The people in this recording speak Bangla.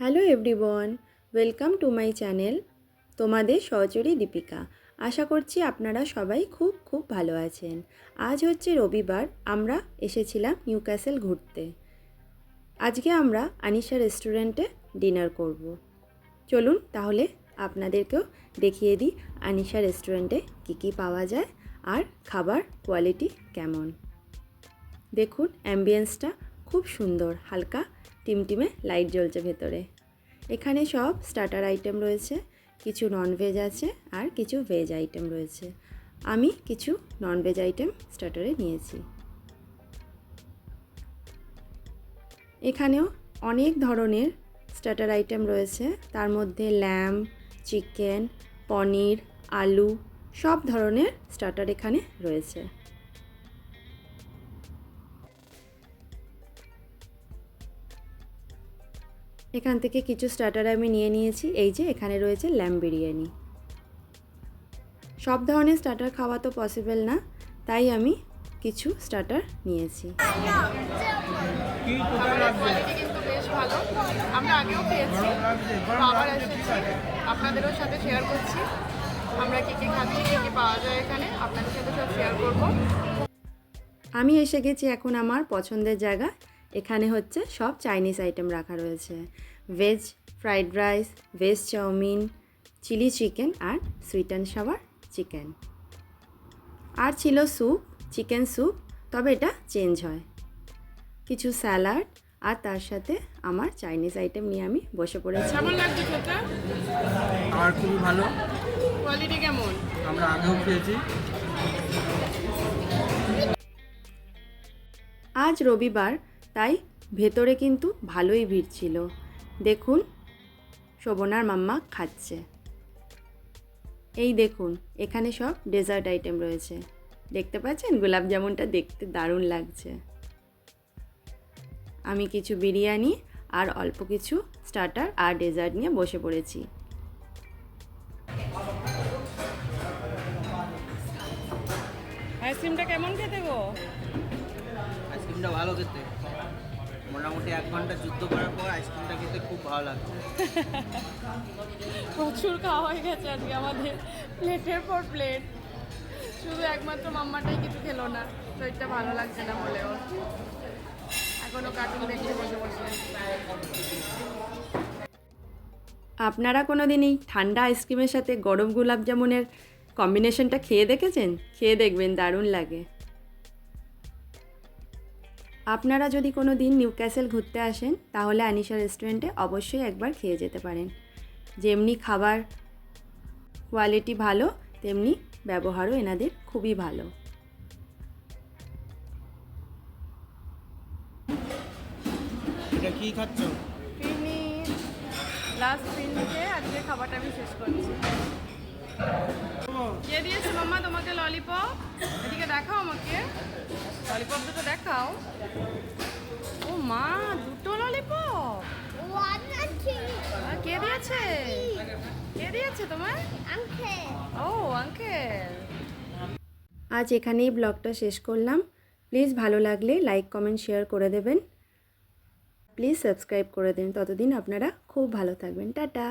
Hello everyone, welcome to my channel তোমাদের সহচরী দীপিকা। আশা করছি আপনারা সবাই খুব খুব ভালো আছেন। আজ হচ্ছে রবিবার, আমরা এসেছিলাম নিউ ক্যাসেল ঘুরতে। আজকে আমরা আনিশা রেস্টুরেন্টে ডিনার করব। চলুন তাহলে আপনাদেরকেও দেখিয়ে দিই আনিশা রেস্টুরেন্টে কী কী পাওয়া যায় আর খাবার কোয়ালিটি কেমন। দেখুন, অ্যাম্বিয়েন্সটা খুব সুন্দর, হালকা, টিমটিমে লাইট জ্বলছে ভেতরে। এখানে সব স্টার্টার আইটেম রয়েছে, কিছু ননভেজ আছে আর কিছু ভেজ আইটেম রয়েছে। আমি কিছু ননভেজ আইটেম স্টার্টারে নিয়েছি। এখানেও অনেক ধরনের স্টার্টার আইটেম রয়েছে, তার মধ্যে ল্যাম্প চিকেন পনির, আলু, সব ধরনের স্টার্টার এখানে রয়েছে। এখান থেকে কিছু স্টার্টার আমি নিয়ে নিয়েছি এই যে এখানে রয়েছে ল্যাম্প বিরিয়ানি সব ধরনের স্টার্টার খাওয়া তো পসিবল না তাই আমি কিছু স্টার্টার নিয়েছি। খাবারের কোয়ালিটি কিন্তু বেশ ভালো। আমরা আগেও খেয়েছি আবার এসেছি আপনাদেরও সাথে শেয়ার করছি। আমরা কী কী খাচ্ছি কী কী পাওয়া যায় এখানে আপনাদের সাথে সব শেয়ার করব। আমি এসে গেছি এখন আমার পছন্দের জায়গা এখানে হচ্ছে সব চাইনিজ আইটেম রাখা রয়েছে। Veg fried rice veg chow mein chilli chicken R sweet and sour chicken আর ছিল স্যুপ চিকেন স্যুপ তবে এটা চেঞ্জ হয়। কিছু স্যালাড আর তার সাথে আমার চাইনিজ আইটেম নিয়ে আমি বসে পড়েছি। কেমন লাগছে খেতে? আর খুবই ভালো। কোয়ালিটি কেমন? আমরা আগেও খেয়েছি। আজ রবিবার তাই ভেতরে কিন্তু ভালোই ভিড় ছিল। দেখুন, শোভনার মাম্মা খাচ্ছে। এই দেখুন, এখানে সব ডেজার্ট আইটেম রয়েছে। দেখতে পাচ্ছেন? গোলাপ জামুনটা দেখতে দারুণ লাগছে। আমি কিছু বিরিয়ানি আর অল্প কিছু স্টার্টার আর ডেজার্ট নিয়ে বসে পড়েছি। আইসক্রিমটা কেমন খেতে গো? আইসক্রিমটা ভালো খেতে। মোটামুটি এক ঘণ্টা যুদ্ধ করার পর আইসক্রিমটা খেতে খুব ভালো লাগছে। প্রচুর খাওয়া হয়ে গেছে আজকে আমাদের প্লেটের পর প্লেট। শুধু একমাত্র মাম্মাটাই কিছু খেলো না শরীরটা ভালো লাগছে না বলেও। এখনও কার্টুন দেখতে বসে বসে। আপনারা কোনো দিনই ঠান্ডা আইসক্রিমের সাথে গরম গোলাপ জামুনের কম্বিনেশনটা খেয়ে দেখেছেন? খেয়ে দেখবেন দারুণ লাগে। আপনারা যদি কোনো দিন নিউ ক্যাসেল ঘুরতে আসেন তাহলে আনিশা রেস্টুরেন্টে অবশ্যই একবার খেয়ে যেতে পারেন। যেমনি খাবার কোয়ালিটি ভালো তেমনি ব্যবহারও এনাদের খুবই ভালো। এটা কি খাচ্ছ? ফিরনি লাস্ট ফিরনিতে আজকে খাবারটা আমি শেষ করছি। কে দিয়েছে মাম্মা তোমাকে ললিপপ এদিকে দেখাও আমাকে। ললিপপ দুটো দেখাও। ও মা দুটো ললিপপ. কে দিয়েছে? কে দিয়েছে তোমার ও আঙ্কেল আজ এখানেই ব্লগটা শেষ করলাম। প্লিজ ভালো লাগলে লাইক কমেন্ট শেয়ার করে দেবেন। প্লিজ সাবস্ক্রাইব করে দিন। ততদিন আপনারা খুব ভালো থাকবেন। টাটা।